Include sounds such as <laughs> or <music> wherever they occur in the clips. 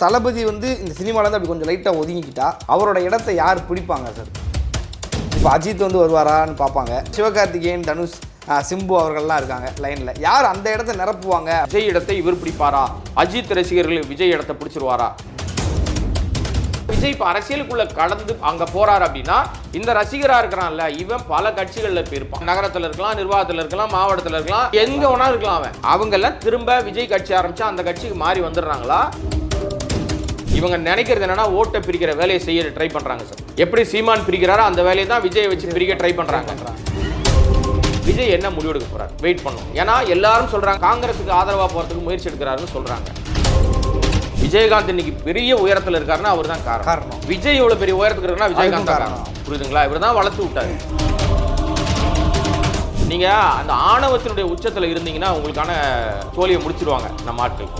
தளபதி வந்து இந்த சினிமாலேருந்து அப்படி கொஞ்சம் லைட்டாக ஒதுங்கிக்கிட்டா அவரோட இடத்த யார் பிடிப்பாங்க சார் இப்போ அஜித் வந்து வருவாரான்னு பார்ப்பாங்க. சிவகார்த்திகேயன் தனுஷ் சிம்பு அவர்கள்லாம் இருக்காங்க லைனில் யார் அந்த இடத்த நிரப்புவாங்க? விஜய் இடத்தை இவர் பிடிப்பாரா? அஜித் ரசிகர்கள் விஜய் இடத்தை பிடிச்சிருவாரா? விஜய் இப்போ அரசியலுக்குள்ளே கடந்து அங்கே போகிறார் அப்படின்னா இந்த ரசிகராக இருக்கிறான்ல இவன் பல கட்சிகளில் போயிருப்பான் நகரத்தில் இருக்கலாம் நிர்வாகத்தில் இருக்கலாம் மாவட்டத்தில் இருக்கலாம் எங்கே வேணா இருக்கலாம் அவன். அவங்கெல்லாம் திரும்ப விஜய் கட்சி ஆரம்பித்தா அந்த கட்சிக்கு மாறி வந்துடுறாங்களா? இவங்க நினைக்கிறது என்னன்னா ஓட்டை பிரிக்கிற வேலையை செய்ய ட்ரை பண்றாங்க சார் எப்படி சீமான் பிரிக்கிறாரோ அந்த வேலையை தான் விஜய் வச்சு பிரிக்க ட்ரை பண்றாங்க. விஜய் என்ன முடிவெடுக்க போறாரு? வெயிட் பண்ணும் ஏன்னா எல்லாரும் சொல்றாங்க காங்கிரஸுக்கு ஆதரவா போறதுக்கு முயற்சி எடுக்கிறாருன்னு சொல்றாங்க. விஜயகாந்த் இன்னைக்கு பெரிய உயரத்துல இருக்காருன்னா அவர் தான் காரணம். விஜய் இவ்வளவு பெரிய உயரத்துக்கு இருக்காருன்னா விஜயகாந்த் காரணம். புரியுதுங்களா? இவர் தான் வளர்த்து விட்டாரு. நீங்க அந்த ஆணவத்தினுடைய உச்சத்துல இருந்தீங்கன்னா உங்களுக்கான தோல்வியை முடிச்சிருவாங்க நம்ம ஆட்கள்.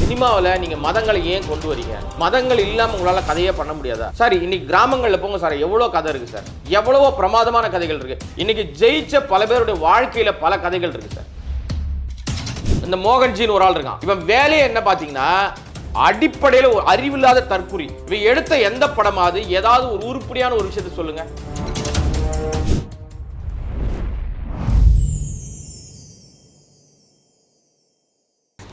சினிமாவில் நீங்கள் மதங்களை ஏன் கொண்டு வரீங்க? மதங்கள் இல்லாமல் உங்களால் கதையே பண்ண முடியாதா? சார் இன்னைக்கு கிராமங்களில் போங்க சார் எவ்வளோ கதை இருக்குது சார்? எவ்வளவோ பிரமாதமான கதைகள் இருக்கு. இன்னைக்கு ஜெயிச்ச பல பேருடைய வாழ்க்கையில் பல கதைகள் இருக்கு சார். இந்த மோகன்ஜின்னு ஒரு ஆள் இருக்கான். இவன் வேலையை என்ன பார்த்தீங்கன்னா அடிப்படையில் ஒரு அறிவில்லாத தற்குறி. இவன் எடுத்த எந்த படமாவது ஏதாவது ஒரு உருப்படியான ஒரு விஷயத்தை சொல்லுங்கள்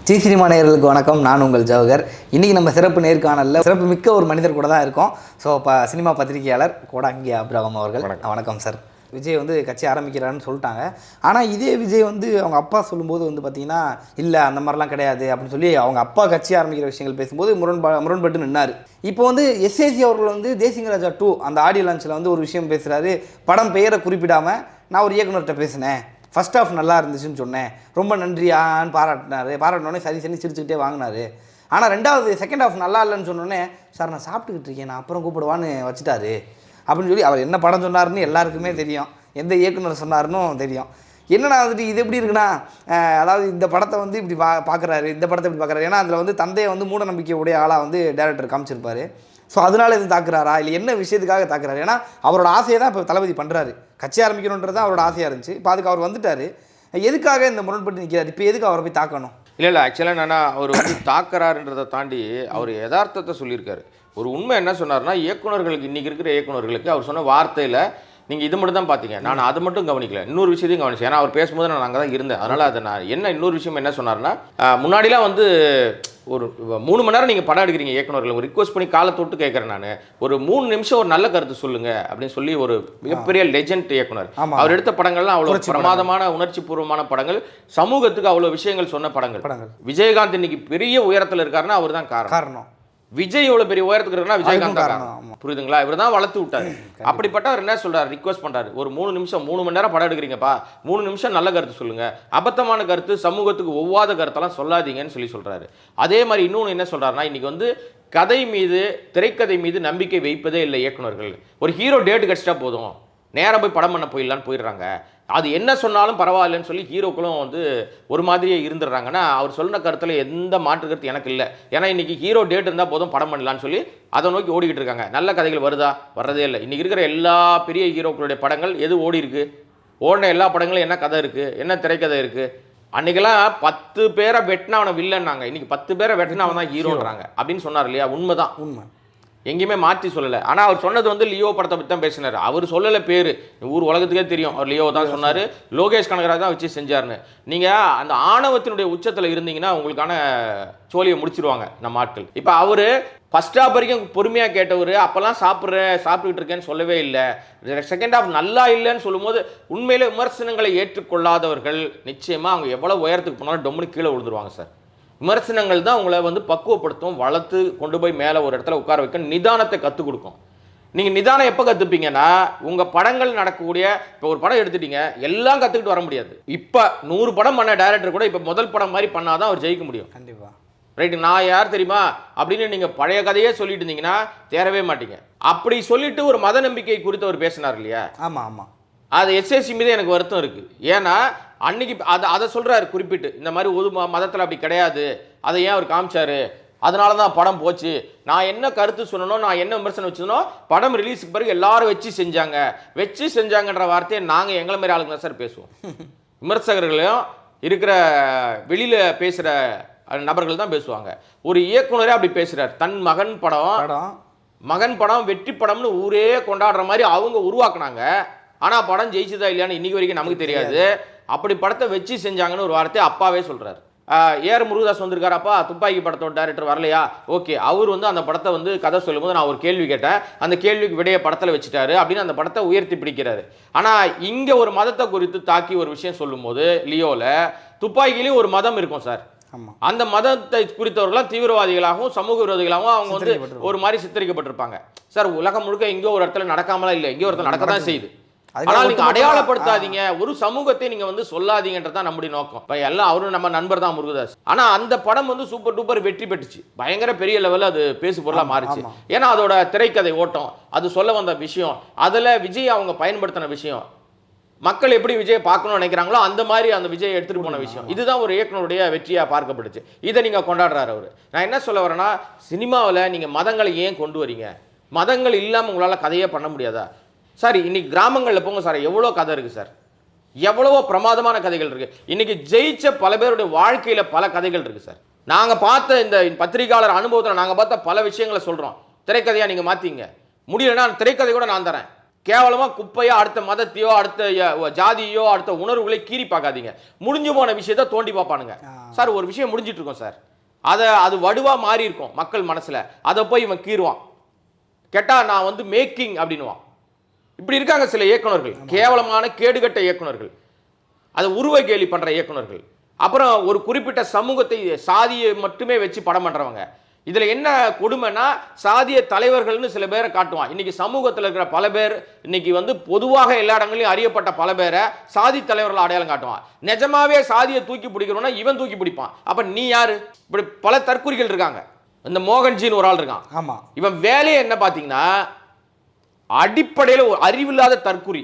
ஜி சினிமா நேயர்களுக்கு வணக்கம். நான் உங்கள் ஜவஹர். இன்றைக்கி நம்ம சிறப்பு நேர்காணலில் சிறப்பு மிக்க ஒரு மனிதர் கூட தான் இருக்கோம். ஸோ இப்போ சினிமா பத்திரிகையாளர் கோடாங்கி அப்ரகம் அவர்கள். வணக்கம். சார் விஜய் வந்து கட்சி ஆரம்பிக்கிறாருன்னு சொல்லிட்டாங்க. ஆனால் இதே விஜய் வந்து அவங்க அப்பா சொல்லும்போது வந்து பார்த்தீங்கன்னா இல்லை அந்த மாதிரிலாம் கிடையாது. அப்படின்னு சொல்லி அவங்க அப்பா கட்சி ஆரம்பிக்கிற விஷயங்கள் பேசும்போது முரண்பா முரண்பட்டு நின்னார். இப்போ வந்து எஸ்ஏசி அவர்கள் வந்து தேசிங்கராஜா டூ அந்த ஆடியோ லான்ச்சில் வந்து ஒரு விஷயம் பேசுகிறாரு படம் பெயரை குறிப்பிடாமல் நான் ஒரு இயக்குனர்கிட்ட பேசினேன். ஃபர்ஸ்ட் ஆஃப் நல்லா இருந்துச்சுன்னு சொன்னேன். ரொம்ப நன்றியான்னு பாராட்டினாரு. பாராட்டினோடனே சரி சரி சிரிச்சுக்கிட்டே வாங்கினாரு. ஆனால் ரெண்டாவது செகண்ட் ஆஃப் நல்லா இல்லைன்னு சொன்னோடனே சார் நான் சாப்பிட்டுக்கிட்டு இருக்கேன். நான் அப்புறம் கூப்பிடுவான்னு வச்சுட்டாரு. அப்படின்னு சொல்லி அவர் என்ன படம் சொன்னாருன்னு எல்லாருக்குமே தெரியும். எந்த இயக்குனர் சொன்னார்னும் தெரியும். என்னடா வந்துட்டு இது எப்படி இருக்குன்னா அதாவது இந்த படத்தை வந்து இப்படி பா பார்க்குறாரு இந்த படத்தை இப்படி பார்க்குறாரு ஏன்னா அதில் வந்து தந்தையை வந்து மூட நம்பிக்கை உடைய ஆளாக வந்து டேரக்டர் காமிச்சிருப்பார். ஸோ அதனால எதுவும் தாக்குறாரா? இல்லை என்ன விஷயத்துக்காக தாக்குறாரு? ஏன்னா அவரோட ஆசையை தான் இப்போ தளபதி பண்ணுறாரு கட்சி ஆரம்பிக்கணுன்றது தான் அவரோட ஆசையாக இருந்துச்சு. இப்போ அதுக்கு அவர் வந்துட்டாரு. எதுக்காக இந்த முரண்பட்டு நிற்கிறார் இப்போ எதுக்கு அவரை போய் தாக்கணும்? இல்லை இல்லை. ஆக்சுவலாக என்னன்னா அவர் வந்து தாக்குறாருன்றதை தாண்டி அவர் யதார்த்தத்தை சொல்லியிருக்காரு. ஒரு உண்மை என்ன சொன்னார்னா இயக்குனர்களுக்கு இன்னைக்கு இருக்கிற இயக்குனர்களுக்கு அவர் சொன்ன வார்த்தையில் நீங்கள் இது மட்டும் தான் பார்த்தீங்க நான் அது மட்டும் கவனிக்கல. இன்னொரு விஷயத்தையும் கவனிச்சேன். ஏன்னா அவர் பேசும்போது நான் அங்கே தான் இருந்தேன். அதனால் அதை நான் என்ன இன்னொரு விஷயம் என்ன சொன்னார்னா முன்னாடிலாம் வந்து ஒரு மூணு மணி நேரம் நீங்கள் படம் எடுக்கிறீங்க இயக்குனர்கள் ஒரு ரிக்வஸ்ட் பண்ணி காலை தொட்டு கேட்குறேன் நான். ஒரு மூணு நிமிஷம் ஒரு நல்ல கருத்து சொல்லுங்க அப்படின்னு சொல்லி ஒரு மிகப்பெரிய லெஜண்ட் இயக்குனர். அவர் எடுத்த படங்கள்லாம் அவ்வளோ பிரமாதமான உணர்ச்சி பூர்வமான படங்கள். சமூகத்துக்கு அவ்வளோ விஷயங்கள் சொன்ன படங்கள். விஜயகாந்த் இன்னைக்கு பெரிய உயரத்துல இருக்காருன்னா அவர் தான் காரணம். விஜய் எவ்வளவு பெரிய உயரத்துக்கு இருக்காருன்னா விஜயகாந்த் காரணம், புரியுதுங்களா? இவர் தான் வளர்த்து விட்டாரு. அப்படிப்பட்ட அவர் என்ன சொல்றாரு? ரிக்வஸ்ட் பண்றாரு. ஒரு மூணு நிமிஷம் மூணு மணி நேரம் படம் எடுக்கிறீங்கப்பா. மூணு நிமிஷம் நல்ல கருத்து சொல்லுங்க. அபத்தமான கருத்து சமூகத்துக்கு ஒவ்வாத கருத்தெல்லாம் சொல்லாதீங்கன்னு சொல்லி சொல்றாரு. அதே மாதிரி இன்னொன்று என்ன சொல்றாருன்னா இன்னைக்கு வந்து கதை மீது திரைக்கதை மீது நம்பிக்கை வைப்பதே இல்லை இயக்குனர்கள் ஒரு ஹீரோ டேட் கிடச்சிட்டா போதும். நேரா போய் படம் பண்ண போயிடலான்னு போயிடுறாங்க. அது என்ன சொன்னாலும் பரவாயில்லன்னு சொல்லி ஹீரோக்களும் வந்து ஒரு மாதிரியே இருந்துடுறாங்கன்னா அவர் சொன்ன கருத்தில் எந்த மாற்று கருத்து எனக்கு இல்லை. ஏன்னா இன்னைக்கு ஹீரோ டேட் இருந்தால் போதும் படம் பண்ணலாம்னு சொல்லி அதை நோக்கி ஓடிக்கிட்டு இருக்காங்க. நல்ல கதைகள் வருதா? வர்றதே இல்லை. இன்னைக்கு இருக்கிற எல்லா பெரிய ஹீரோக்களுடைய படங்கள் எது ஓடி இருக்கு? ஓடின எல்லா படங்களும் என்ன கதை இருக்குது என்ன திரைக்கதை இருக்குது அன்னைக்கெல்லாம் பத்து பேரை வெட்டினா அவனை வில்லன்னாங்க இன்னைக்கு பத்து பேரை வெட்டினா அவன் தான் ஹீரோன்றாங்க. அப்படின்னு சொன்னார் இல்லையா? உண்மைதான். உண்மை. எங்கேயுமே மாற்றி சொல்லலை. ஆனால் அவர் சொன்னது வந்து லியோ படத்தை பற்றி தான் பேசினார். அவர் சொல்லலை பேர். ஊர் உலகத்துக்கே தெரியும். அவர் லியோ தான் சொன்னார். லோகேஷ் கனகராஜ் தான் வச்சு செஞ்சார்னு நீங்கள் அந்த ஆணவத்தினுடைய உச்சத்தில் இருந்தீங்கன்னா உங்களுக்கான சோழியை முடிச்சிருவாங்க நம்ம ஆட்கள். இப்போ அவர் ஃபர்ஸ்ட் ஹாப் வரைக்கும் பொறுமையாக கேட்டவர் அப்போல்லாம் சாப்பிட்றேன் சாப்பிட்டுக்கிட்டு இருக்கேன்னு சொல்லவே இல்லை. செகண்ட் ஹாஃப் நல்லா இல்லைன்னு சொல்லும்போது உண்மையிலே விமர்சனங்களை ஏற்றுக்கொள்ளாதவர்கள் நிச்சயமாக அவங்க எவ்வளோ உயரத்துக்கு போனாலும் டொம்முனு கீழே விழுந்துருவாங்க சார் விமர்சனங்கள் தான் உங்களை வந்து பக்குவப்படுத்தும் வளர்த்து கொண்டு போய் மேலே ஒரு இடத்துல உட்கார வைக்க நிதானத்தை கற்றுக் கொடுக்கும். நீங்கள் நிதானம் எப்போ கற்றுப்பீங்கன்னா உங்கள் படங்கள் நடக்கக்கூடிய இப்போ ஒரு படம் எடுத்துட்டீங்க எல்லாம் கற்றுக்கிட்டு வர முடியாது. இப்போ நூறு படம் பண்ண டேரக்டர் கூட இப்போ முதல் படம் மாதிரி பண்ணாதான் அவர் ஜெயிக்க முடியும். கண்டிப்பாக ரைட்டு நான் யார் தெரியுமா? அப்படின்னு நீங்கள் பழைய கதையே சொல்லிட்டு இருந்தீங்கன்னா தேரவே மாட்டீங்க. அப்படி சொல்லிட்டு ஒரு மத நம்பிக்கை குறித்து அவர் பேசினார் இல்லையா? ஆமாம் ஆமாம் அது எஸ்எஸ்சி மீது எனக்கு வருத்தம் இருக்கு. ஏன்னா அன்னைக்கு அதை அதை சொல்றாரு குறிப்பிட்டு. இந்த மாதிரி ஒரு ம- மதத்துல அப்படி கிடையாது. அதை ஏன் அவர் காமிச்சாரு? அதனால தான் படம் போச்சு. நான் என்ன கருத்து சொன்னனோ நான் என்ன விமர்சனம் வச்சனோ படம் ரிலீஸுக்கு பிறகு எல்லாரும் வச்சு செஞ்சாங்க. வச்சு செஞ்சாங்கன்ற வார்த்தையை நாங்கள் எங்களை மாதிரி ஆளுங்க தான் சார் பேசுவோம். விமர்சகர்களையும் இருக்கிற வெளியில் பேசுகிற நபர்கள் தான் பேசுவாங்க. ஒரு இயக்குனரே அப்படி பேசுறார். தன் மகன் படம். மகன் படம் வெற்றி படம்னு ஊரே கொண்டாடுற மாதிரி அவங்க உருவாக்குனாங்க. ஆனா படம் ஜெயிச்சுதா இல்லையான்னு இன்னைக்கு வரைக்கும் நமக்கு தெரியாது. அப்படி படத்தை வச்சு செஞ்சாங்கன்னு ஒரு வார்த்தை அப்பாவே சொல்றாரு. ஆஹ் ஏஆர் முருகதாஸ் வந்திருக்காரப்பா துப்பாக்கி படத்தோட டைரக்டர் வரலையா? ஓகே அவர் வந்து அந்த படத்தை வந்து கதை சொல்லும்போது நான் ஒரு கேள்வி கேட்டேன். அந்த கேள்விக்கு விடைய படத்தில் வச்சுட்டாரு அப்படின்னு அந்த படத்தை உயர்த்தி பிடிக்கிறாரு. ஆனா இங்க ஒரு மதத்தை குறித்து தாக்கி ஒரு விஷயம் சொல்லும்போது லியோல துப்பாக்கிலையும் ஒரு மதம் இருக்கும் சார். அந்த மதத்தை குறித்தவர்களாம் தீவிரவாதிகளாகவும் சமூக விரோதிகளாகவும் அவங்க வந்து. ஒரு மாதிரி சித்தரிக்கப்பட்டிருப்பாங்க. சார் உலகம் முழுக்க எங்கேயோ ஒரு இடத்துல நடக்காமலாம் இல்லை. எங்கேயோ ஒரு இடத்துல நடக்க தான் செய்யுது. ஆனால் நீங்க அடையாளப்படுத்தாதீங்க. ஒரு சமூகத்தை நீங்க வந்து சொல்லாதீங்கன்றது தான் நம்முடைய நோக்கம். இப்போ எல்லாம் அவரும் நம்ம நண்பர் தான் முருகதாஸ். ஆனா அந்த படம் வந்து சூப்பர் டூப்பர் வெற்றி பெற்றுச்சு. பயங்கர பெரிய லெவலில் அது பேசு பொருளா மாறிச்சு. ஏன்னா அதோட திரைக்கதை ஓட்டம் அது சொல்ல வந்த விஷயம் அதுல விஜய் அவங்க பயன்படுத்தின விஷயம் மக்கள் எப்படி விஜயை பார்க்கணும்னு நினைக்கிறாங்களோ அந்த மாதிரி அந்த விஜய் எடுத்துட்டு போன விஷயம். இதுதான் ஒரு இயக்குனருடைய வெற்றியா பார்க்கப்படுச்சு. இதை நீங்க கொண்டாடுறாரு அவரு. நான் என்ன சொல்ல வரேன்னா சினிமாவில் நீங்க மதங்களை ஏன் கொண்டு வரீங்க? மதங்கள் இல்லாம உங்களால கதையே பண்ண முடியாதா? சார் இன்னைக்கு கிராமங்களில் போங்க சார் எவ்வளோ கதை இருக்கு சார். எவ்வளவோ பிரமாதமான கதைகள் இருக்கு. இன்னைக்கு ஜெயிச்ச பல பேருடைய வாழ்க்கையில பல கதைகள் இருக்கு சார். நாங்க பார்த்த இந்த பத்திரிகையாளர் அனுபவத்தில் நாங்க பார்த்த பல விஷயங்களை சொல்றோம். திரைக்கதையா நீங்க மாத்தீங்க. முடியலன்னா திரைக்கதை கூட நான் தரேன். கேவலமா குப்பையா அடுத்த மதத்தையோ அடுத்த ஜாதியோ அடுத்த உணர்வுகளை கீறி பார்க்காதீங்க. முடிஞ்சு போன விஷயத்த தோண்டி பார்ப்பானுங்க. சார் ஒரு விஷயம் முடிஞ்சிட்டு இருக்கோம் சார். அதை அது வடுவா மாறி இருக்கும் மக்கள் மனசுல. அதை போய் இவன் கீறுவான். கேட்டா நான் வந்து மேக்கிங் அப்படின்னுவான். இப்படி இருக்காங்க சில இயக்குனர்கள் கேவலமான கேடுகட்ட இயக்குனர்கள் அதை உருவ கேலி பண்ற இயக்குனர்கள் அப்புறம் ஒரு குறிப்பிட்ட சமூகத்தை சாதியை மட்டுமே வச்சு படம் பண்றவங்க. இதுல என்ன கொடுமைன்னா சாதிய தலைவர்கள்னு சில பேரை காட்டுவான். இன்னைக்கு சமூகத்தில் இருக்கிற பல பேர் இன்னைக்கு வந்து பொதுவாக எல்லா இடங்களையும் அறியப்பட்ட பல பேரை சாதி தலைவர்கள் அடையாளம் காட்டுவான். நிஜமாவே சாதியை தூக்கி பிடிக்கிறோம்னா இவன் தூக்கி பிடிப்பான். அப்ப நீ யாரு? இப்படி பல தற்குறிகள் இருக்காங்க. இந்த மோகன்ஜின்னு ஒரு ஆள் இருக்கான். ஆமாம் இவன் வேலையை என்ன பார்த்தீங்கன்னா அடிப்படையில் ஒரு அறிவில்லாத தற்குறி.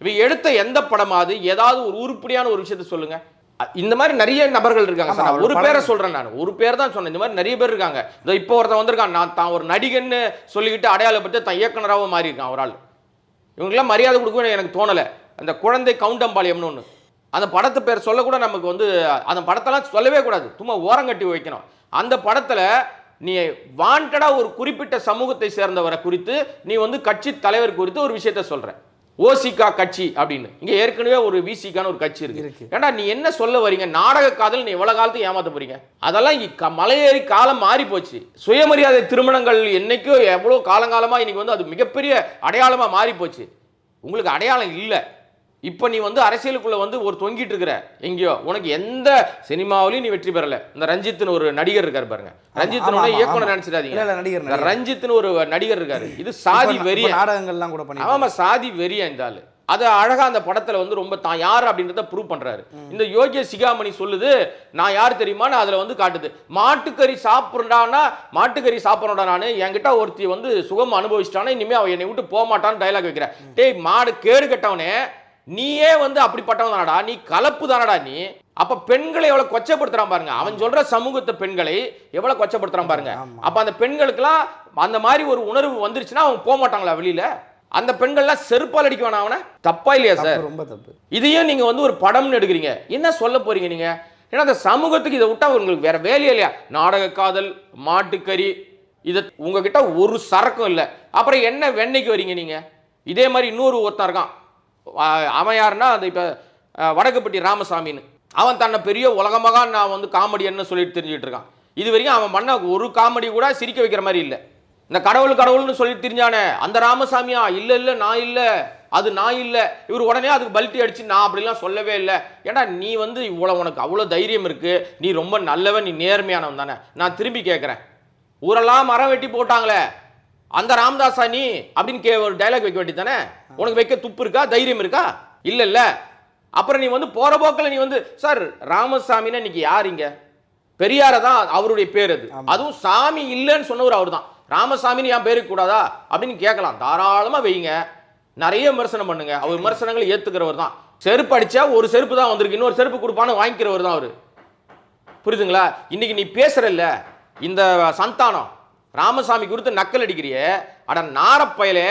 இவன் எடுத்த எந்த படமாவது ஏதாவது ஒரு உருப்படியான ஒரு விஷயத்த சொல்லுங்க. இந்த மாதிரி நிறைய நபர்கள் இருக்காங்க சார். ஒரு பேரை சொல்றேன் நான். ஒரு பேர் தான் சொன்னேன். இந்த மாதிரி நிறைய பேர் இருக்காங்க. இதோ இப்போ ஒருத்தன் வந்திருக்கான். நான் தான் ஒரு நடிகன்னு சொல்லிக்கிட்டு அடையாளப்பட்டு தான் இயக்குனராகவும் மாறி இருக்கான் ஒரு ஆள். இவங்கெல்லாம் மரியாதை கொடுக்கவே எனக்கு தோணலை. அந்த குழந்தை கவுண்டம்பாளையம்னு ஒன்று அந்த படத்து பேர் சொல்லக்கூட நமக்கு வந்து அந்த படத்தெல்லாம் சொல்லவே கூடாது. சும்மா ஓரங்கட்டி வைக்கணும். அந்த படத்தில் நீ வாண்டடாக ஒரு குறிப்பிட்ட சமூகத்தை சேர்ந்தவரை குறித்து நீ வந்து கட்சி தலைவர் குறித்து ஒரு விஷயத்த சொல்ற. ஓசிகா கட்சி அப்படின்னு. இங்க ஏற்கனவே ஒரு விசிகான்னு ஒரு கட்சி இருக்கு. ஏன்டா நீ என்ன சொல்ல வரீங்க? நாடக காதல் நீ எவ்வளவு காலத்துக்கு ஏமாத்த போறீங்க? அதெல்லாம் மலையேறி காலம் மாறி போச்சு சுயமரியாதை திருமணங்கள் என்னைக்கோ எவ்வளவு காலங்காலமா இன்னைக்கு வந்து அது மிகப்பெரிய அடையாளமா மாறி போச்சு உங்களுக்கு அடையாளம் இல்லை. இப்போ நீ வந்து அரசியலுக்குள்ள வந்து ஒரு தொங்கிட்டு இருக்கிற எங்கேயோ உனக்கு எந்த சினிமாவிலையும் நீ வெற்றி பெறல. இந்த ரஞ்சித்னு ஒரு நடிகர் இருக்காரு பாருங்க. ரஞ்சித் ஆமா, ஆமா, இயக்குனர். நினைச்சிடாதீங்க. நடிகர். ரஞ்சித்னு ஒரு நடிகர் இருக்காரு. இது சாதி வெறிய? நாடகங்கள்லாம் கூட பண்ணி ஆமா சாதி வெறிய இந்த ஆளு? அது அழகா அந்த படத்துல வந்து ரொம்ப தான் யார் அப்படின்றத ப்ரூவ் பண்றாரு. இந்த யோகிய சிகாமணி சொல்லுது நான் யார் தெரியுமான்னு அதுல வந்து காட்டுது. மாட்டுக்கறி சாப்பிட்றானா மாட்டுக்கறி சாப்பிட்றா நானு. என்கிட்ட ஒருத்தி வந்து சுகம் அனுபவிச்சிட்டானா இனிமே அவன் என்னை விட்டு போக மாட்டான்னு டைலாக் வைக்கிற டேய் மாடு கேடு கட்டவனே. நீயே வந்து அப்படிப்பட்டவன் தானடா நீ கலப்பு தானடா நீ. அப்ப பெண்களை எவ்வளவு கொச்சப்படுத்துறான் பாருங்க. அவன் சொல்ற சமூகத்தை பெண்களை எவ்வளவு கொச்சப்படுத்துறான் பாருங்க. அப்ப அந்த பெண்களுக்கெல்லாம் அந்த மாதிரி ஒரு உணர்வு வந்துருச்சுன்னா அவங்க போக மாட்டாங்களா வெளியில? அந்த பெண்கள்லாம் செருப்பால் அடிக்க வேணாம் அவனை? தப்பா இல்லையா சார்? ரொம்ப தப்பு. இதையும் நீங்க வந்து ஒரு படம்னு எடுக்கிறீங்க. என்ன சொல்ல போறீங்க நீங்க? ஏன்னா அந்த சமூகத்துக்கு இதை விட்டா உங்களுக்கு வேற வேலையே இல்லையா? நாடக காதல் மாட்டுக்கறி இது உங்ககிட்ட ஒரு சரக்கும் இல்லை. அப்புறம் என்ன வெண்ணெய்க்கு வரீங்க நீங்க? இதே மாதிரி இன்னொரு ஒருத்தன் இருக்கான். அவன் யாருன்னா அந்த இப்போ வடக்குப்பட்டி ராமசாமின்னு. அவன் தன்னை பெரிய உலகமாக நான் வந்து காமெடியன்னு சொல்லிட்டு தெரிஞ்சுட்டு இருக்கான். இது வரைக்கும் அவன் பண்ண ஒரு காமெடி கூட சிரிக்க வைக்கிற மாதிரி இல்லை. இந்த கடவுள் கடவுள்னு சொல்லி தெரிஞ்சானே அந்த ராமசாமியா? இல்லை இல்லை நான் இல்லை. அது நான் இல்லை. இவர் உடனே அதுக்கு பல்ட்டி அடிச்சு நான் அப்படிலாம் சொல்லவே இல்லை. ஏன்னா நீ வந்து இவ்வளோ உனக்கு அவ்வளோ தைரியம் இருக்கு. நீ ரொம்ப நல்லவன் நீ நேர்மையானவன் தானே. நான் திரும்பி கேட்குறேன் ஊரெல்லாம் மரம் வெட்டி போட்டாங்களே. அந்த ராமதாசா நீ அப்படின்னு கே ஒரு டைலாக் வைக்க வேண்டியதானே உனக்கு வைக்க துப்பு இருக்கா? தைரியம் இருக்கா? இல்ல இல்ல. அப்புறம் நீ வந்து போற போக்கில் நீ வந்து சார் ராமசாமின்னா இன்னைக்கு யார் இங்க? பெரியார தான் அவருடைய பேர் அது. அதுவும் சாமி இல்லைன்னு சொன்னவர் அவர் தான். ராமசாமின்னு என் பேருக்கு கூடாதா? அப்படின்னு கேட்கலாம். தாராளமா வைங்க. நிறைய விமர்சனம் பண்ணுங்க. அவர் விமர்சனங்களை ஏத்துக்கிறவர் தான். செருப்பு அடிச்சா ஒரு செருப்பு தான் வந்திருக்கு. இன்னொரு செருப்பு கொடுப்பான்னு வாங்கிக்கிறவர் தான் அவரு. புரியுதுங்களா? இன்னைக்கு நீ பேசுறல்ல. இந்த சந்தானம் ராமசாமி குறித்து நக்கல் அடிக்கிறியே. அட நாரப்பயலே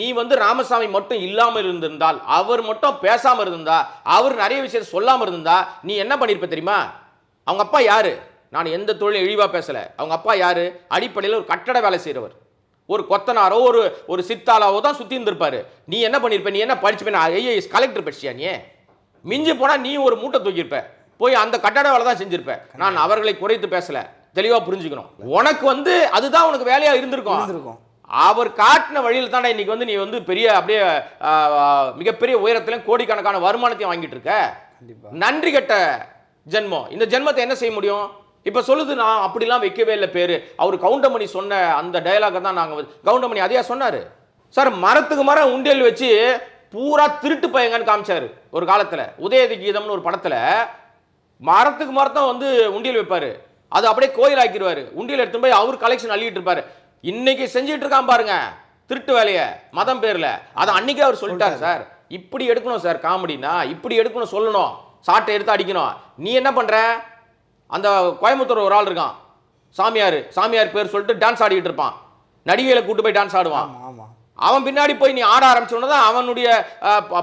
நீ வந்து ராமசாமி மட்டும் இல்லாம இருந்திருந்தால் அவர் மட்டும் பேசாம இருந்தா அவர் நிறைய விஷயம் சொல்லாம இருந்தா நீ என்ன பண்ணிருப்ப தெரியுமா? அவங்க அப்பா யாரு? நான் எந்த தொழிலும் இழிவா பேசல. அவங்க அப்பா யாரு? அடிப்படையில் ஒரு கட்டட வேலை செய்கிறவர் ஒரு கொத்தனாரோ ஒரு ஒரு சித்தாளாவோ தான் சுத்தி இருந்திருப்பாரு. நீ என்ன பண்ணிருப்ப? நீ என்ன படிச்சு ஐஏஎஸ் கலெக்டர் படிச்சியா நீ? மிஞ்சி போனா நீ ஒரு மூட்டை தூக்கியிருப்ப. போய் அந்த கட்டட வேலை தான் செஞ்சிருப்ப. நான் அவர்களை குறைத்து பேசல. தெளிவா புரிஞ்சுக்கணும். உனக்கு வந்து அதுதான் உனக்கு வேலையா இருந்திருக்கும். இருந்திருக்கும். அவர் காட்டின வழியில் தானே இன்னைக்கு வந்து நீ வந்து பெரிய அப்படியே மிகப்பெரிய உயரத்திலும் கோடிக்கணக்கான வருமானத்தையும் வாங்கிட்டு இருக்க. நன்றி கெட்ட ஜென்மம். இந்த ஜென்மத்தை என்ன செய்ய முடியும்? இப்ப சொல்லுது நான் அப்படிலாம் வைக்கவே இல்லை பேரு. அவர் கவுண்டமணி சொன்ன அந்த டயலாக தான் நாங்க வந்து- கவுண்டமணி அதையா சொன்னாரு? சார் மரத்துக்கு மரம் உண்டியல் வச்சு பூரா திருட்டு பையங்கன்னு காமிச்சாரு ஒரு காலத்துல. உதயதி கீதம்னு ஒரு படத்துல மரத்துக்கு மரத்தான் வந்து உண்டியல் வைப்பாரு. அது அப்படியே கோயில் ஆக்கிடுவாரு. உண்டியல் எடுத்து போய் அவர் கலெக்ஷன் அள்ளிட்டு இருப்பாரு. இன்னைக்கு செஞ்சுட்டு இருக்கான் பாருங்க. திருட்டு வேலையை மதம் பேர்ல. அதை அன்னைக்கே அவர் சொல்லிட்டாரு சார் இப்படி எடுக்கணும் சார் காமெடினா இப்படி எடுக்கணும் சொல்லணும். சாட்டை எடுத்து அடிக்கணும். நீ என்ன பண்ற? அந்த கோயம்புத்தூர் ஒரு ஆள் இருக்கான். சாமியார். சாமியார் பேர் சொல்லிட்டு டான்ஸ் ஆடிக்கிட்டு இருப்பான். நடிகைகளை கூட்டு போய் டான்ஸ் ஆடுவான். அவன் பின்னாடி போய் நீ ஆட ஆரம்பிச்சோன்னு தான் அவனுடைய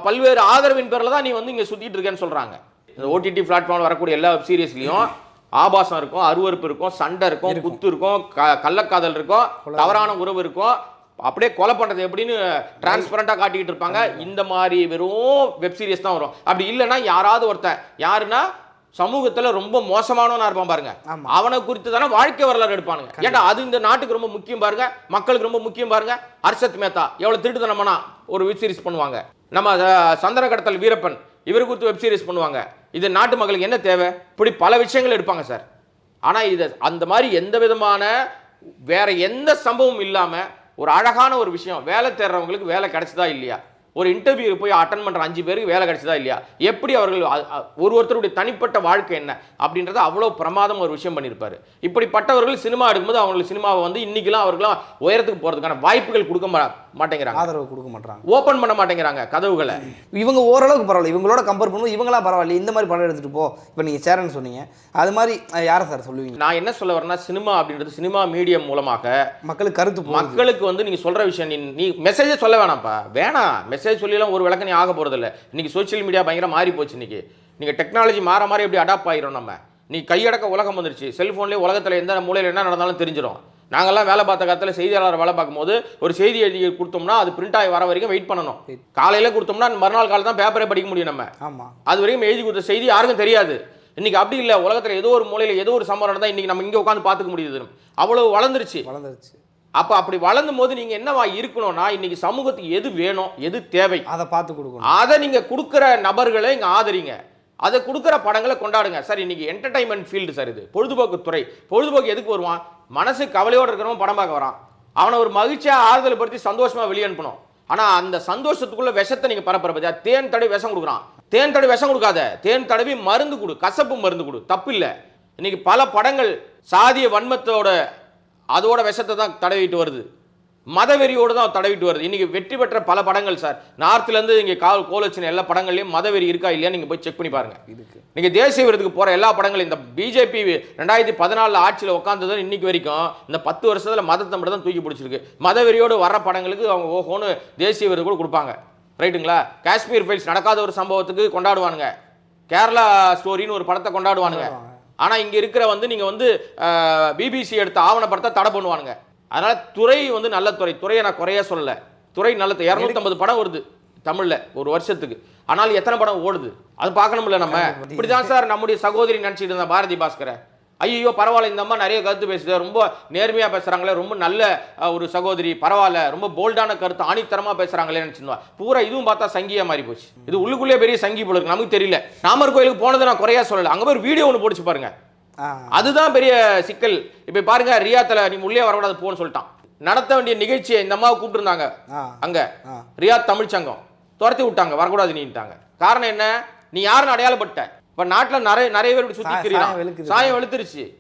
பல்வேறு ஆதரவின் பேரில் தான் நீ வந்து இங்கே சுற்றிட்டு இருக்கேன்னு சொல்கிறாங்க இந்த ஓடிடி பிளாட்ஃபார்மில் வரக்கூடிய எல்லா வெப் சீரிஸ்லையும் ஆபாசம் இருக்கும் அருவருப்பு இருக்கும் சண்டை இருக்கும் குத்து இருக்கும் க கள்ளக்காதல் இருக்கும் தவறான உறவு இருக்கும். அப்படியே கொலை பண்ணுறது எப்படின்னு டிரான்ஸ்பரண்டாக காட்டிக்கிட்டு இருப்பாங்க. இந்த மாதிரி வெறும் வெப் சீரிஸ் தான் வரும். அப்படி இல்லைன்னா யாராவது ஒருத்தன் யாருன்னா சமூகத்தில் ரொம்ப மோசமானவனா இருப்பான் பாருங்க. அவனை குறித்து தானே வாழ்க்கை வரலாறு எடுப்பானுங்க. ஏன்டா அது இந்த நாட்டுக்கு ரொம்ப முக்கியம் பாருங்க. மக்களுக்கு ரொம்ப முக்கியம் பாருங்க. ஹர்ஷத் மேத்தா எவ்வளவு திருட்டுத்தனமானா ஒரு வெப் சீரிஸ் பண்ணுவாங்க. நம்ம சந்தன கடத்தல் வீரப்பன் இவர் குறித்து வெப் சீரிஸ் பண்ணுவாங்க. இது நாட்டு மக்களுக்கு என்ன தேவை? இப்படி பல விஷயங்கள் எடுப்பாங்க சார் ஆனால் இது அந்த மாதிரி எந்த விதமான வேற எந்த சம்பவமும் இல்லாமல் ஒரு அழகான ஒரு விஷயம் வேலை தேடுறவங்களுக்கு வேலை கிடைச்சதா இல்லையா? ஒரு இன்டர்வியூ போய் அட்டன் பண்ணுற அஞ்சு பேருக்கு வேலை கிடைச்சதா இல்லையா? எப்படி அவர்கள் ஒரு ஒருத்தருடைய தனிப்பட்ட வாழ்க்கை என்ன? அப்படின்றத அவ்வளோ பிரமாதம் ஒரு விஷயம் பண்ணியிருப்பார் இப்படிப்பட்டவர்கள் சினிமா எடுக்கும்போது அவங்களுக்கு சினிமாவை வந்து இன்றைக்கெலாம் அவர்களாம் உயரத்துக்கு போகிறதுக்கான வாய்ப்புகள் கொடுக்க மாட்டேங்கிறாங்க. ஆதரவு கொடுக்க மாட்டாங்க ஓபன் பண்ண மாட்டேங்கிறாங்க கதவுகளை. இவங்க ஓரளவுக்கு பரவாயில்ல. இவங்களோட கம்பேர் பண்ணும்போது இவங்களாம் பரவாயில்ல. இந்த மாதிரி படம் எடுத்துட்டு போ. இப்போ நீங்கள் சேரன்னு சொன்னீங்க. அது மாதிரி யாரை சார் சொல்லுவீங்க? நான் என்ன சொல்ல வரேன்னா சினிமா அப்படின்றது சினிமா மீடியம் மூலமாக மக்களுக்கு கருத்து மக்களுக்கு வந்து நீங்க சொல்ற விஷயம் நீ நீ மெசேஜே சொல்ல வேணாம்ப்பா. வேணாம். மெசேஜ் சொல்லலாம் ஒரு விளக்கம் நீ ஆக போறது இல்ல இன்னைக்கு சோஷியல் மீடியா பயங்கர மாறி போச்சு இன்னைக்கு. நீங்க டெக்னாலஜி மாற மாறி எப்படி அடாப்ட் ஆயிரும் நம்ம? நீ கையடக்க உலகம் வந்துருச்சு. செல்போன்லேயே உலகத்துல எந்த மூலையில் என்ன நடந்தாலும் தெரிஞ்சிடும் நாங்கெல்லாம் வேலை பார்த்த காலத்தில் செய்தியாளர் வேலை பார்க்கும்போது ஒரு செய்தி எழுதி கொடுத்தோம்னா அது பிரிண்ட் ஆகி வர வரைக்கும் வெயிட் பண்ணணும். காலையில கொடுத்தோம்னா மறுநாள் காலை தான் பேப்பரே படிக்க முடியும் நம்ம. ஆமாம் அது வரைக்கும் எழுதி கொடுத்த செய்தி யாருக்கும் தெரியாது. இன்னைக்கு அப்படி இல்லை. உலகத்துல ஏதோ ஒரு மூலையில ஏதோ ஒரு சம்பவம் நடந்தா இன்னைக்கு நம்ம இங்க உட்காந்து பார்த்துக்க முடியுது. அவ்வளவு வளர்ந்துருச்சு. வளர்ந்துருச்சு. அப்ப அப்படி வளர்ந்தும் போது நீங்க என்னவா இருக்கணும்னா இன்னைக்கு சமூகத்துக்கு எது வேணும் எது தேவை? அதை பார்த்து கொடுக்கணும். அதை நீங்க கொடுக்குற நபர்களை இங்க ஆதரிங்க. அதை கொடுக்குற படங்களை கொண்டாடுங்க. சார் இன்னைக்கு என்டர்டைன்மெண்ட் ஃபீல்டு சார் இது. பொழுதுபோக்கு துறை. பொழுதுபோக்கு எதுக்கு வருவான்? மனசு கவலையோடு இருக்கிறவன் படம் பார்க்க வரான். அவனை ஒரு மகிழ்ச்சியாக ஆறுதல் படுத்தி சந்தோஷமாக வெளியே அனுப்பணும். ஆனால் அந்த சந்தோஷத்துக்குள்ள விஷத்தை நீங்கள் பரப்புற பத்தியா? தேன் தடவி விஷம் கொடுக்குறான். தேன் தடவி விஷம் கொடுக்காத. தேன் தடவி மருந்து கொடு. கசப்பு மருந்து கொடு. தப்பு இல்லை இன்னைக்கு பல படங்கள் சாதிய வன்மத்தோட அதோட விஷத்தை தான் தடவிட்டு வருது. மதவெறியோடு தான் தடவிட்டு வருது. இன்னைக்கு வெற்றி பெற்ற பல படங்கள் சார். நார்த்ல இருந்து இங்க கால் கோலச்சின எல்லா படங்கள்லயும் மதவெறி இருக்கா இல்லையா நீங்க போய் செக் பண்ணி பாருங்க. இருக்கு நீங்க தேசிய விருதுக்கு போற எல்லா படங்களும் இந்த பிஜேபி ரெண்டாயிரத்தி பதினாலுல ஆட்சியில் உட்காந்தது இன்னைக்கு வரைக்கும் இந்த பத்து வருஷத்துல மதத்தை மட்டும் தான் தூக்கி பிடிச்சிருக்கு. மதவெறியோடு வர்ற படங்களுக்கு அவங்க ஓஹோன்னு தேசிய விருது கூட கொடுப்பாங்க. ரைட்டுங்களா? காஷ்மீர் ஃபைல்ஸ் நடக்காத ஒரு சம்பவத்துக்கு கொண்டாடுவானுங்க. கேரளா ஸ்டோரின்னு ஒரு படத்தை கொண்டாடுவானுங்க. ஆனா இங்க இருக்கிற வந்து நீங்க வந்து பிபிசி எடுத்த ஆவணப்படத்தை தடை பண்ணுவானுங்க. அதனால துறை வந்து நல்ல துறை. துறையை நான் குறைய சொல்லல. துறை நல்ல. 250 படம் வருது தமிழ்ல ஒரு வருஷத்துக்கு. ஆனால் எத்தனை படம் ஓடுது? அது பார்க்கணும்ல நம்ம. இப்படிதான் சார் நம்முடைய சகோதரி நினைச்சிட்டு இருந்தா பாரதி பாஸ்கரை. ஐயோ பரவாயில்ல இந்த அம்மா நிறைய கருத்து பேசுது. ரொம்ப நேர்மையா பேசுறாங்களே ரொம்ப நல்ல ஒரு சகோதரி. பரவாயில்ல ரொம்ப போல்டான கருத்து ஆணித்தரமா பேசுறாங்களே நினைச்சிருந்தா. பூரா இதுவும் பார்த்தா சங்கியா மாறி போச்சு. இது உள்ளுக்குள்ளே பெரிய சங்கி போல இருக்கு. நமக்கு தெரியல. ராமர் கோயிலுக்கு போனது நான் குறையா சொல்லல. அங்க போய் வீடியோ ஒன்று போட்டுச்சு பாருங்க. ஆ அதுதான் பெரிய சிக்கல். இப்போ பாருங்க ரியாத்தில் நீ உள்ளே வரக்கூடாது போன்னு சொல்லிட்டான். நடத்த வேண்டிய நிகழ்ச்சியை இந்த அம்மாவை கூப்பிட்டுருந்தாங்க. அங்க. ரியாத் தமிழ் சங்கம். துரத்தி விட்டாங்க வரக்கூடாது நீட்டாங்க காரணம் என்ன? நீ யாருன்னு அடையாளப்பட்ட. இப்ப நாட்டுல நிறைய நிறைய பேர் இப்படி சுத்தி சாயம் வெளுத்துருச்சு.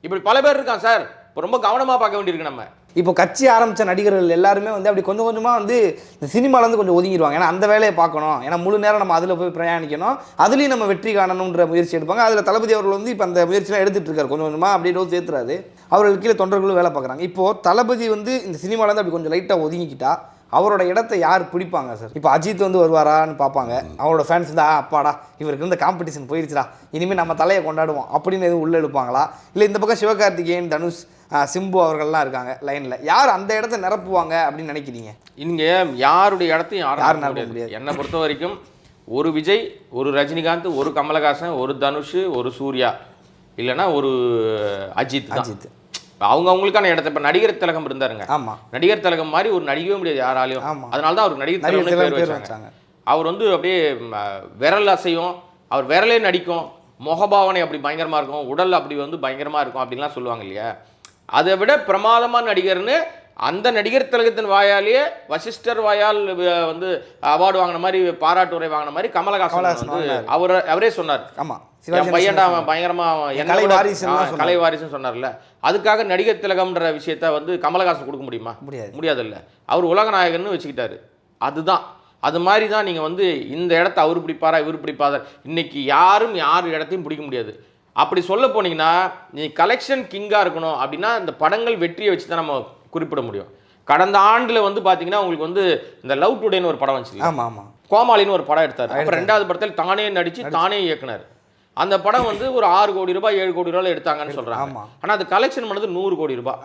இப்படி பல பேர் இருக்கான் சார். இப்போ ரொம்ப கவனமா பார்க்க வேண்டியிருக்கு நம்ம. இப்போ கட்சி ஆரம்பித்த நடிகர்கள் எல்லாருமே வந்து அப்படி கொஞ்சம் கொஞ்சமாக வந்து இந்த சினிமாலருந்து கொஞ்சம் ஒதுங்கிடுவாங்க ஏன்னா அந்த வேலையை பார்க்கணும். ஏன்னா முழு நேரம் நம்ம அதில் போய் பிரயாணிக்கணும். அதுலேயும் நம்ம வெற்றி காணணுன்ற முயற்சி எடுப்பாங்க. அதில் தளபதி அவர்கள் வந்து இப்போ அந்த முயற்சிலாம் எடுத்துகிட்டு இருக்காரு. கொஞ்சம் கொஞ்சமாக அப்படியே டோஸ் சேர்த்துறாரு. அவர்கள் கீழே தொண்டர்களும் வேலை பார்க்குறாங்க. இப்போ தளபதி வந்து இந்த சினிமாவிலேருந்து அப்படி கொஞ்சம் லைட்டாக ஒதுங்கிக்கிட்டா அவரோட இடத்த யார் பிடிப்பாங்க சார் இப்போ அஜித் வந்து வருவாரான்னு பார்ப்பாங்க. அவரோட ஃபேன்ஸ் தான் அப்பாடா இவருக்கு இருந்த காம்படிஷன் போயிருச்சுடா. இனிமேல் நம்ம தலையை கொண்டாடுவோம். அப்படின்னு எதுவும் உள்ள எடுப்பாங்களா இல்லை இந்த பக்கம் சிவகார்த்திகேயன் தனுஷ் சிம்பு அவர்கள்லாம் இருக்காங்க லைனில் யார் அந்த இடத்த நிரப்புவாங்க அப்படின்னு நினைக்கிறீங்க? இங்க யாருடைய இடத்தையும் யாரும் யாரும் நிரப்ப முடியாது. என்னை பொறுத்த வரைக்கும் ஒரு விஜய் ஒரு ரஜினிகாந்த் ஒரு கமலஹாசன் ஒரு தனுஷ் ஒரு சூர்யா. இல்லைன்னா ஒரு அஜித் அஜித். அவங்க அவங்களுக்கான இடத்த. இப்போ நடிகர் திலகம் இருந்தாருங்க. ஆமாம் நடிகர் திலகம் மாதிரி ஒரு நடிக்கவே முடியாது யாராலையும். அதனால தான் அவருக்கு நடிகர் நிறைய திலகம்னு பேர் வச்சாங்க. அவர் வந்து அப்படியே விரல் அசையும் அவர் விரலே நடிக்கும் முகபாவனை அப்படி பயங்கரமா இருக்கும் உடல் அப்படி வந்து பயங்கரமா இருக்கும் அப்படின்லாம் சொல்லுவாங்க இல்லையா? அதை விட பிரமாதமான நடிகர்னு அந்த நடிகர் திலகத்தின் வாயாலேயே வசிஷ்டர் வாயால் வந்து அவார்டு வாங்கின மாதிரி பாராட்டு உரை வாங்கின மாதிரி கமலஹாசன் வந்து. அவர் அவரே சொன்னார். ஆமாம் என் பையன்டா அவன் பயங்கரமா கலை வாரிசுன்னு. கலை சொன்னார்ல. அதுக்காக நடிகர் திலகம்ன்ற விஷயத்த வந்து கமலஹாசன் கொடுக்க முடியுமா? முடியாது. முடியாதுல்ல. அவர் உலகநாயகன்னு வச்சுக்கிட்டாரு. அதுதான். அது மாதிரி தான் நீங்கள் வந்து இந்த இடத்த அவர் பிடிப்பாரா இவர் பிடிப்பாரா? இன்னைக்கு யாரும் யார் இடத்தையும் பிடிக்க முடியாது. அப்படி சொல்ல போனீங்கன்னா நீ கலெக்ஷன் கிங்காக இருக்கணும் அப்படின்னா இந்த படங்கள் வெற்றியை வச்சு தான் நம்ம குறிப்பிட முடியும். கடந்த ஆண்டில் வந்து பார்த்தீங்கன்னா உங்களுக்கு வந்து இந்த லவ் டுடேன்னு ஒரு படம் வந்துச்சு. ஆமாம் ஆமாம் கோமாளின்னு ஒரு படம் எடுத்தார். அப்புறம் ரெண்டாவது படத்தில் தானே நடிச்சு. தானே இயக்குனர். அந்த படம் வந்து ஒரு ஆறு கோடி ரூபாய் ஏழு கோடி ரூபாய் எடுத்தாங்கன்னு சொல்றாங்க. ஆனா அது கலெக்ஷன் பண்ணது நூறு கோடி ரூபாய்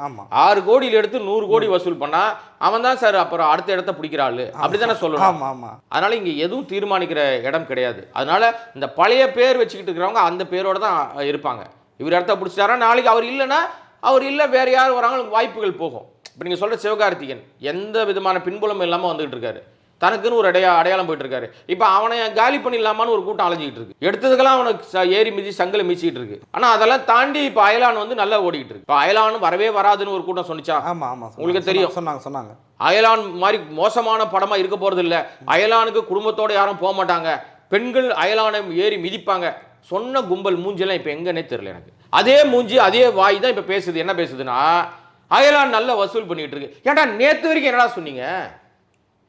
ஆறு கோடியில் எடுத்து நூறு கோடி வசூல் பண்ணா அவன் தான் சார் அப்புறம் அடுத்த இடத்த பிடிக்கிற ஆளு அப்படிதானே சொல்லணும். அதனால இங்க எதுவும் தீர்மானிக்கிற இடம் கிடையாது. அதனால இந்த பழைய பேர் வச்சுக்கிட்டு இருக்கிறவங்க அந்த பேரோட தான் இருப்பாங்க. இவர் இடத்த பிடிச்சிட்டாரா? நாளைக்கு அவர் இல்லைன்னா அவர் இல்லை வேற யார் வராங்களும் வாய்ப்புகள் போகும். இப்போ நீங்கள் சொல்ற சிவகார்த்திகேயன் எந்த விதமான பின்புலம் இல்லாமல் வந்துகிட்டு இருக்காரு. தனக்குன்னு ஒரு அடையா அடையாளம் போயிட்டு இருக்காரு இப்போ அவனை காலி பண்ணிடலாமான்னு ஒரு கூட்டம் அலைஞ்சிக்கிட்டு இருக்கு. எடுத்ததுக்கெல்லாம் அவனுக்கு ஏறி மிதி சங்கலை மிச்சிக்கிட்டு இருக்கு. ஆனால் அதெல்லாம் தாண்டி இப்போ அயலான் வந்து நல்லா ஓடிக்கிட்டு இருக்கு. இப்போ அயலான் வரவே வராதுன்னு ஒரு கூட்டம் சொன்னிச்சா? ஆமாம் ஆமாம் உங்களுக்கு தெரியும். சொன்னாங்க சொன்னாங்க அயலான் மாதிரி மோசமான படமா இருக்க போறது இல்ல. அயலானுக்கு குடும்பத்தோட யாரும் போக மாட்டாங்க. பெண்கள் அயலானை ஏறி மிதிப்பாங்க. சொன்ன கும்பல் மூஞ்சிலாம் இப்போ எங்கன்னே தெரியல எனக்கு. அதே மூஞ்சி அதே வாய் தான் இப்போ பேசுது. என்ன பேசுதுன்னா அயலான் நல்லா வசூல் பண்ணிட்டு இருக்கு. ஏன்டா நேத்து வரைக்கும் என்னடா சொன்னீங்க?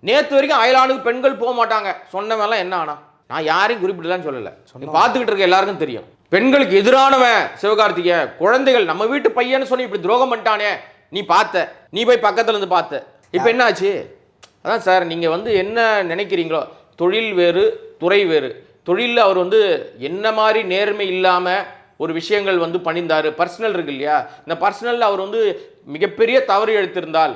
நேத்து வரைக்கும் அயலானுக்கு பெண்கள் போக மாட்டாங்க. சொன்னவெல்லாம் என்ன ஆனா? நான் யாரையும் குறிப்பிடலன்னு சொல்லல. பார்த்துக்கிட்டு இருக்க எல்லாருக்கும் தெரியும். பெண்களுக்கு எதிரானவன் சிவகார்த்திகே குழந்தைகள் நம்ம வீட்டு பையன்னு சொல்லி இப்படி துரோகம் பண்ணிட்டானே. நீ பார்த்த நீ போய் பக்கத்துல இருந்து பார்த்த. இப்போ என்ன ஆச்சு அதான் சார் நீங்க வந்து என்ன நினைக்கிறீங்களோ தொழில் வேறு துறை வேறு. தொழிலில் அவர் வந்து என்ன மாதிரி நேர்மை இல்லாம ஒரு விஷயங்கள் வந்து பண்ணியிருந்தாரு பர்சனல் இருக்கு இல்லையா? இந்த பர்சனலில் அவர் வந்து மிகப்பெரிய தவறு எடுத்திருந்தால்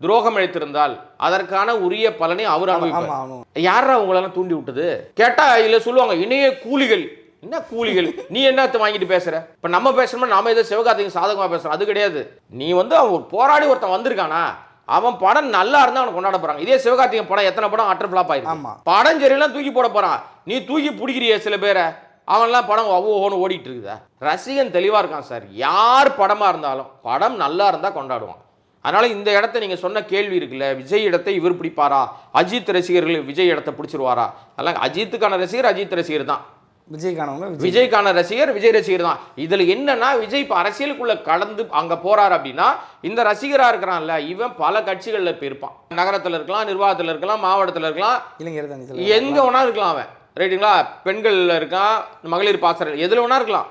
துரோகம் இழைத்திருந்தால் அதற்கான உரிய பலனை அவர் அனுபவிப்பார். யாரா உங்களெல்லாம் தூண்டி விட்டது? கேட்டா இதுல சொல்லுவாங்க இணைய கூலிகள். என்ன கூலிகள்? <laughs> நீ என்னத்த வாங்கிட்டு பேசுற? இப்ப நம்ம பேசணும்னா நாம ஏதோ சிவகார்த்திகை சாதகமா பேசுறோம் அது கிடையாது. நீ வந்து அவன் போராடி ஒருத்தன் வந்திருக்கானா? அவன் படம் நல்லா இருந்தா அவனை கொண்டாட போறாங்க இதே சிவகார்த்திகேயன் படம் எத்தனை படம்? அட்டர் ஃபிளாப் ஆயிருக்கு. படம் சரியெல்லாம் தூக்கி போட போறான். நீ தூக்கி பிடிக்கிறிய சில பேரை? அவன்லாம் படம் ஒவ்வொன்று ஓடிட்டு இருக்குதா? ரசிகன் தெளிவா இருக்கான் சார். யார் படமா இருந்தாலும் படம் நல்லா இருந்தா கொண்டாடுவான். அதனால இந்த இடத்த நீங்க சொன்ன கேள்வி இருக்குல்ல விஜய் இடத்தை இவர் பிடிப்பாரா? அஜித் ரசிகர்கள் விஜய் இடத்தை பிடிச்சிருவாரா? அதெல்லாம் அஜித்துக்கான ரசிகர் அஜித் ரசிகர் தான். விஜய்க்கானவங்க விஜய். விஜய்க்கான ரசிகர் விஜய் ரசிகர் தான். இதுல என்னன்னா விஜய் இப்ப அரசியலுக்குள்ள கடந்து அங்க போறாரு அப்படின்னா இந்த ரசிகரா இருக்கிறான்ல இவன் பல கட்சிகள்ல இப்ப இருப்பான் நகரத்துல இருக்கலாம் நிர்வாகத்துல இருக்கலாம் மாவட்டத்துல இருக்கலாம். இளைஞர் எங்க வேணா இருக்கலாம் அவன். ரைட்டுங்களா பெண்கள்ல இருக்கான் மகளிர் பாசறை எதுல வேணா இருக்கலாம்.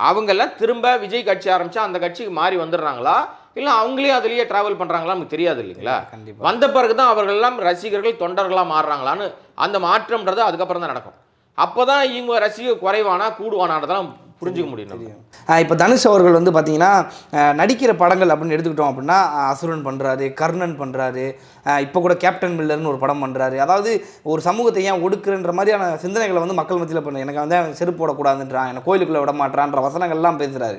அவங்கெல்லாம் திரும்ப விஜய் கட்சி ஆரம்பிச்சா அந்த கட்சிக்கு மாறி வந்துடுறாங்களா? இல்ல அவங்களே அதுலயே டிராவல் பண்றாங்களா நமக்கு தெரியாது இல்லைங்களா? வந்த பிறகு தான் அவர்கள் எல்லாம் ரசிகர்கள் தொண்டர்களா மாறுறாங்களான்னு அந்த மாற்றம்ன்றது அதுக்கப்புறம் தான் நடக்கும். அப்பதான் இவங்க ரசிகர் குறைவானா கூடுவானான்றதெல்லாம் புரிஞ்சுக்க முடியும் இப்போ தனுஷ் அவர்கள் வந்து பார்த்தீங்கன்னா நடிக்கிற படங்கள் அப்படின்னு எடுத்துக்கிட்டோம் அப்படின்னா அசுரன் பண்ணுறாரு கர்ணன் பண்ணுறாரு இப்போ கூட கேப்டன் மில்லர்னு ஒரு படம் பண்ணுறாரு அதாவது ஒரு சமூகத்தை ஏன் ஒடுக்குறன்ற மாதிரியான சிந்தனைகளை வந்து மக்கள் மத்தியில் பண்ண. எனக்கு வந்து செருப்பு போடக்கூடாதுன்றான் என்னை கோயிலுக்குள்ளே விட மாட்டான்ற வசனங்கள்லாம் பேசுகிறாரு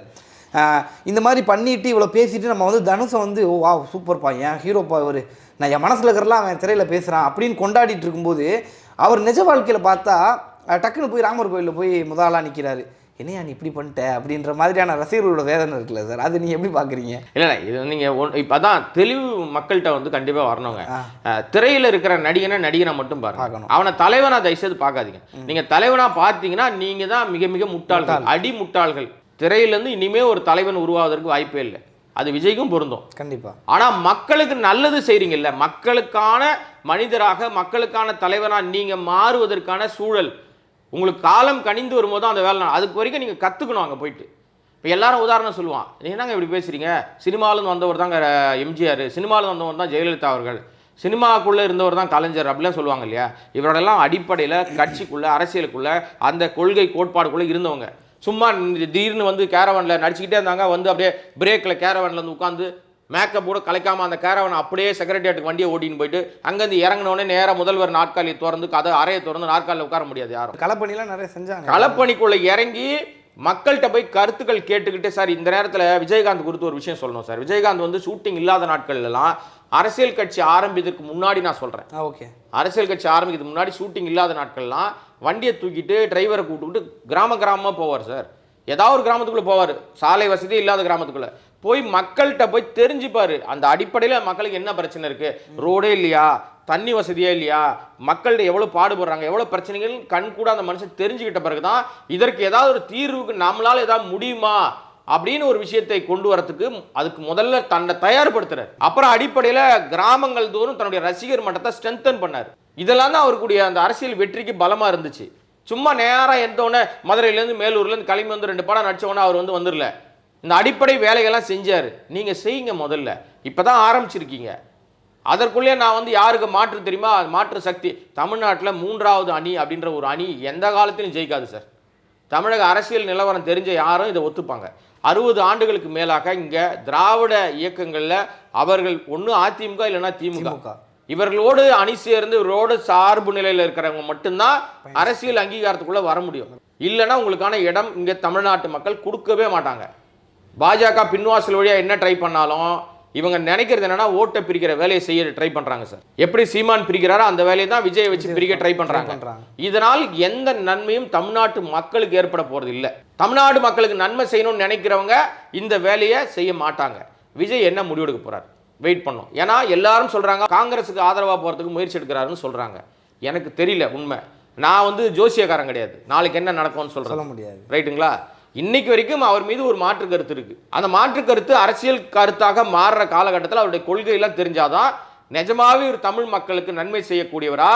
இந்த மாதிரி பண்ணிட்டு இவ்வளோ பேசிட்டு நம்ம வந்து தனுஷை வந்து ஓ வா சூப்பர்ப்பா என் ஹீரோப்பா இவர். நான் என் மனசில் இருக்கிறலாம் அவன் திரையில் பேசுகிறான் அப்படின்னு கொண்டாடிட்டு இருக்கும்போது அவர் நிஜ வாழ்க்கையில் பார்த்தா டக்குன்னு போய் ராமர் கோயிலில் போய் முதலாக நிற்கிறாரு என்னையா நீ இப்படி பண்ணிட்ட? அப்படின்ற மாதிரியான ரசிகர்களோட வேதனை இருக்குல்ல சார். அது நீ எப்படி பார்க்குறீங்க இல்ல இல்ல இது நீங்க ஒன் இப்போ அதான் தெளிவு மக்கள்கிட்ட வந்து கண்டிப்பா வரணுங்க. திரையில இருக்கிற நடிகனை நடிகனை மட்டும் பாருங்க. பார்க்கணும். அவனை தலைவனா தயவுசெய்து பார்க்காதீங்க. நீங்க தலைவனா பார்த்தீங்கன்னா நீங்க தான் மிக மிக முட்டாள்கள் அடி முட்டாள்கள். திரையில இருந்து இனிமே ஒரு தலைவன் உருவாவதற்கு வாய்ப்பே இல்லை. அது விஜய்க்கும் பொருந்தும். கண்டிப்பாக ஆனா மக்களுக்கு நல்லது செய்றீங்கல்ல மக்களுக்கான மனிதராக மக்களுக்கான தலைவனா நீங்க மாறுவதற்கான சூழல். உங்களுக்கு காலம் கனிந்து வரும்போது தான் அந்த வேலை அதுக்கு வரைக்கும் நீங்கள் கற்றுக்கணும் அங்கே போயிட்டு. இப்போ எல்லாரும் உதாரணம் சொல்லுவான். நீ என்னங்க இப்படி பேசுறீங்க? சினிமாவிலேருந்து வந்தவர் தாங்க எம்ஜிஆர். சினிமாவில் வந்தவர் தான் ஜெயலலிதா அவர்கள். சினிமாக்குள்ளே இருந்தவர் தான் கலைஞர் அப்படிலாம் சொல்லுவாங்க இல்லையா? இவரோடெல்லாம் அடிப்படையில் கட்சிக்குள்ளே அரசியலுக்குள்ளே அந்த கொள்கை கோட்பாடுக்குள்ளே இருந்தவங்க. சும்மா திடீர்னு வந்து கேரவனில் நடிச்சுக்கிட்டே இருந்தாங்க. வந்து அப்படியே பிரேக்கில் கேரவனில் வந்து உட்காந்து மேக்கப் கூட கலைக்காம அந்த கேரவனை அப்படியே செக்ரட்டேரியட்டுக்கு வண்டியை ஓட்டின்னு போயிட்டு அங்கேருந்து இறங்கினோடனே நேராக முதல்வர் நாற்காலியை திறந்து கதை அறையை திறந்து நாற்காலியில் உட்கார முடியாது யாரும். களப்பணிலாம் நிறைய செஞ்சாங்க. களப்பணிக்குள்ள இறங்கி மக்கள்கிட்ட போய் கருத்துக்கள் கேட்டுக்கிட்டு சார் இந்த நேரத்தில் விஜயகாந்த் குறித்து ஒரு விஷயம் சொல்லணும் சார். விஜயகாந்த் வந்து ஷூட்டிங் இல்லாத நாட்கள்லாம் அரசியல் கட்சி ஆரம்பித்ததுக்கு முன்னாடி நான் சொல்கிறேன் ஓகே. அரசியல் கட்சி ஆரம்பிக்கிறதுக்கு முன்னாடி ஷூட்டிங் இல்லாத நாட்கள்லாம் வண்டியை தூக்கிட்டு டிரைவரை கூப்பிட்டுக்கிட்டு கிராம கிராமமாக போவார் சார். ஏதாவது ஒரு கிராமத்துக்குள்ளே போவார். சாலை வசதி இல்லாத கிராமத்துக்குள்ளே. போய் மக்கள்கிட்ட போய் தெரிஞ்சுப்பாரு. அந்த அடிப்படையில் மக்களுக்கு என்ன பிரச்சனை இருக்குது ரோடே இல்லையா? தண்ணி வசதியே இல்லையா? மக்கள்கிட்ட எவ்வளோ பாடுபடுறாங்க? எவ்வளோ பிரச்சனைகள்? கண் கூட அந்த மனுஷன் தெரிஞ்சுக்கிட்ட பிறகு தான் இதற்கு ஏதாவது ஒரு தீர்வுக்கு நம்மளால் ஏதாவது முடியுமா? அப்படின்னு ஒரு விஷயத்தை கொண்டு வரத்துக்கு அதுக்கு முதல்ல தன்னை தயார்படுத்துறாரு. அப்புறம் அடிப்படையில் கிராமங்கள் தோறும் தன்னுடைய ரசிகர் மட்டத்தை ஸ்ட்ரென்தன் பண்ணார். இதெல்லாம் தான் அவருக்குடைய அந்த அரசியல் வெற்றிக்கு பலமாக இருந்துச்சு. சும்மா நேராக எந்தோடனே மதுரையிலேருந்து மேலூர்லேருந்து கிளம்பி வந்து ரெண்டு படம் நடிச்சவொன்னே அவர் வந்து வந்துடல. இந்த அடிப்படை வேலைகள்லாம் செஞ்சார். நீங்கள் செய்யுங்க முதல்ல. இப்போ தான் ஆரம்பிச்சிருக்கீங்க. அதற்குள்ளே நான் வந்து யாருக்கு மாற்று தெரியுமா? மாற்று சக்தி. தமிழ்நாட்டில் மூன்றாவது அணி அப்படின்ற ஒரு அணி எந்த காலத்திலும் ஜெயிக்காது சார். தமிழக அரசியல் நிலவரம் தெரிஞ்ச யாரும் இதை ஒத்துப்பாங்க. அறுபது ஆண்டுகளுக்கு மேலாக இங்கே திராவிட இயக்கங்களில் அவர்கள் ஒன்று அதிமுக இல்லைன்னா திமுக. திமுக. இவர்களோடு அணி சேர்ந்து இவரோடு சார்பு நிலையில் இருக்கிறவங்க மட்டும்தான் அரசியல் அங்கீகாரத்துக்குள்ள வர முடியும். இல்லைன்னா உங்களுக்கான இடம் இங்கே தமிழ்நாட்டு மக்கள் கொடுக்கவே மாட்டாங்க. பாஜக பின்வாசல் வழியா என்ன ட்ரை பண்ணாலும் இவங்க நினைக்கிறது என்னன்னா ஓட்டை பிரிக்கிற வேலையை செய்ய ட்ரை பண்றாங்க சார். எப்படி சீமான் பிரிக்கிறாரோ அந்த வேலையை தான் விஜய் வச்சு பிரிக்க ட்ரை பண்றாங்க. இதனால் எந்த நன்மையும் தமிழ்நாட்டு மக்களுக்கு ஏற்பட போறது இல்லை. தமிழ்நாடு மக்களுக்கு நன்மை செய்யணும்னு நினைக்கிறவங்க இந்த வேலையை செய்ய மாட்டாங்க. விஜய் என்ன முடிவெடுக்க போறார்? வெயிட் பண்ணோம். ஏன்னா எல்லாரும் சொல்றாங்க காங்கிரஸுக்கு ஆதரவா போறதுக்கு முயற்சி எடுக்கிறாருன்னு சொல்றாங்க. எனக்கு தெரியல உண்மை. நான் வந்து ஜோசியக்காரன் கிடையாது. நாளைக்கு என்ன நடக்கும்னு சொல்ல சொல்றேன் முடியாது ரைட்டுங்களா இன்னைக்கு வரைக்கும் அவர் மீது ஒரு மாற்று கருத்து இருக்கு. அந்த மாற்று கருத்து அரசியல் கருத்தாக மாறுற காலகட்டத்தில் அவருடைய கொள்கையெல்லாம் தெரிஞ்சாதான் நிஜமாவே ஒரு தமிழ் மக்களுக்கு நன்மை செய்யக்கூடியவரா?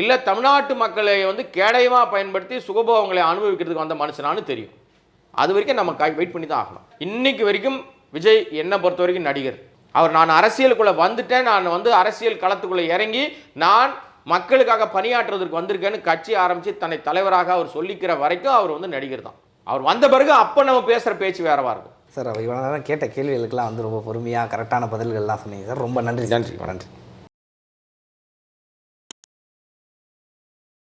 இல்லை தமிழ்நாட்டு மக்களை வந்து கேடயமாக பயன்படுத்தி சுகபோகங்களை அனுபவிக்கிறதுக்கு வந்த மனுஷனானு தெரியும். அது வரைக்கும் நம்ம வெயிட் பண்ணி தான் ஆகணும். இன்னைக்கு வரைக்கும் விஜய் என்னை பொறுத்த வரைக்கும் நடிகர். அவர் நான் அரசியலுக்குள்ளே வந்துட்டேன். நான் வந்து அரசியல் களத்துக்குள்ளே இறங்கி நான் மக்களுக்காக பணியாற்றுவதற்கு வந்திருக்கேன்னு கட்சி ஆரம்பித்து தன்னை தலைவராக அவர் சொல்லிக்கிற வரைக்கும் அவர் வந்து நடிகர் தான் அவர் வந்த பிறகு அப்போ நம்ம பேசுகிற பேச்சு வேறவா இருக்கும் சார் இவ்வளோ நேரம் கேட்ட கேள்விகளுக்கெல்லாம் வந்து ரொம்ப பொறுமையாக கரெக்டான பதில்கள்லாம் சொன்னீங்க சார் ரொம்ப நன்றி. நன்றி. நன்றி